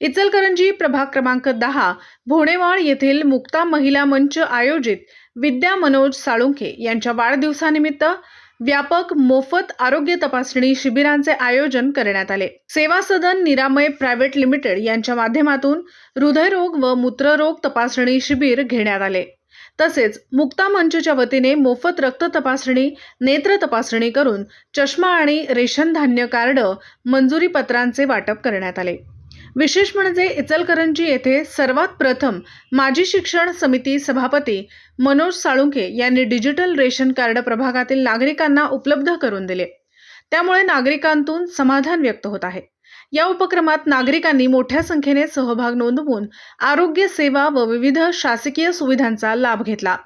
इचलकरंजी प्रभाग क्रमांक दहा भोणेवाड येथील मुक्ता महिला मंच आयोजित विद्या मनोज साळुंखे यांच्या वाढदिवसानिमित्त व्यापक मोफत आरोग्य तपासणी शिबिरांचे आयोजन करण्यात आले. सेवा सदन निरामय प्रायव्हेट लिमिटेड यांच्या माध्यमातून हृदयरोग व मूत्ररोग तपासणी शिबिर घेण्यात आले. तसेच मुक्ता मंचच्या वतीने मोफत रक्त तपासणी नेत्र तपासणी करून चष्मा आणि रेशन धान्य कार्ड मंजुरी पत्रांचे वाटप करण्यात आले. विशेष म्हणजे इचलकरंजी येथे सर्वात प्रथम माजी शिक्षण समिती सभापती मनोज साळुंखे यांनी डिजिटल रेशन कार्ड प्रभागातील नागरिकांना उपलब्ध करून दिले. त्यामुळे नागरिकांतून समाधान व्यक्त होत आहे. या उपक्रमात नागरिकांनी मोठ्या संख्येने सहभाग नोंदवून आरोग्य सेवा व विविध शासकीय सुविधांचा लाभ घेतला.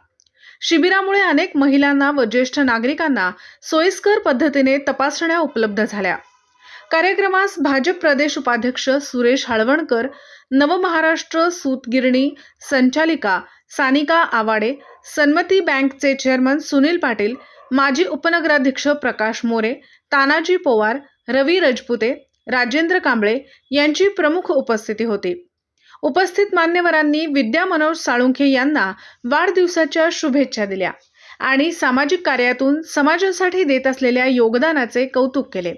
शिबिरामुळे अनेक महिलांना व ज्येष्ठ नागरिकांना सोयीस्कर पद्धतीने तपासण्या उपलब्ध झाल्या. कार्यक्रमास भाजप प्रदेश उपाध्यक्ष सुरेश हळवणकर नवमहाराष्ट्र सूतगिरणी संचालिका सानिका आवाडे सन्मती बँकचे चेअरमन सुनील पाटील माजी उपनगराध्यक्ष प्रकाश मोरे तानाजी पोवार रवी रजपुते राजेंद्र कांबळे यांची प्रमुख उपस्थिती होती. उपस्थित मान्यवरांनी विद्या मनोज साळुंखे यांना वाढदिवसाच्या शुभेच्छा दिल्या आणि सामाजिक कार्यातून समाजासाठी देत असलेल्या योगदानाचे कौतुक केले.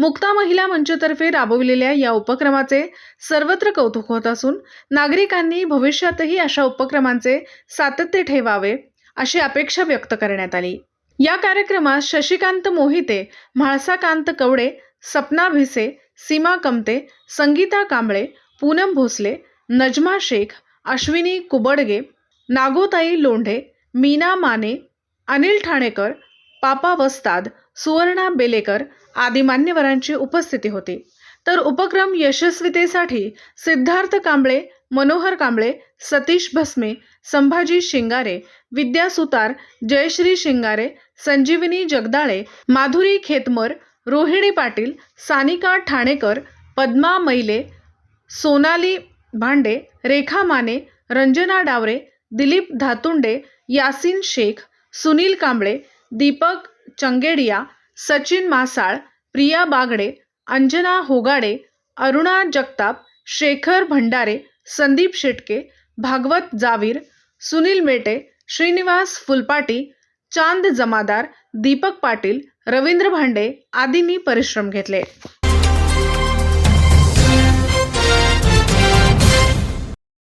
मुक्ता महिला मंचतर्फे राबविलेल्या या उपक्रमाचे सर्वत्र कौतुक होत असून नागरिकांनी भविष्यातही अशा उपक्रमांचे सातत्य ठेवावे अशी अपेक्षा व्यक्त करण्यात आली. या कार्यक्रमात शशिकांत मोहिते म्हाळसाकांत कवडे सपना भिसे सीमा कमते संगीता कांबळे पूनम भोसले नजमा शेख अश्विनी कुबडगे नागोताई लोंढे मीना माने अनिल ठाणेकर पापा वस्ताद सुवर्णा बेलेकर आदी मान्यवरांची उपस्थिती होती. तर उपक्रम यशस्वीतेसाठी सिद्धार्थ कांबळे मनोहर कांबळे सतीश भस्मे संभाजी शिंगारे विद्या सुतार जयश्री शिंगारे संजीवनी जगदाळे माधुरी खेतमर रोहिणी पाटील सानिका ठाणेकर पद्मा मैले सोनाली भांडे रेखा माने रंजना डावरे दिलीप धातुंडे यासिन शेख सुनील कांबळे दीपक चंगेडिया सचिन मासाळ प्रिया बागडे अंजना होगाडे अरुणा जगताप शेखर भंडारे संदीप शेटके भागवत जावीर सुनील मेटे श्रीनिवास फुलपाटी चांद जमादार दीपक पाटील रवींद्र भांडे आदींनी परिश्रम घेतले.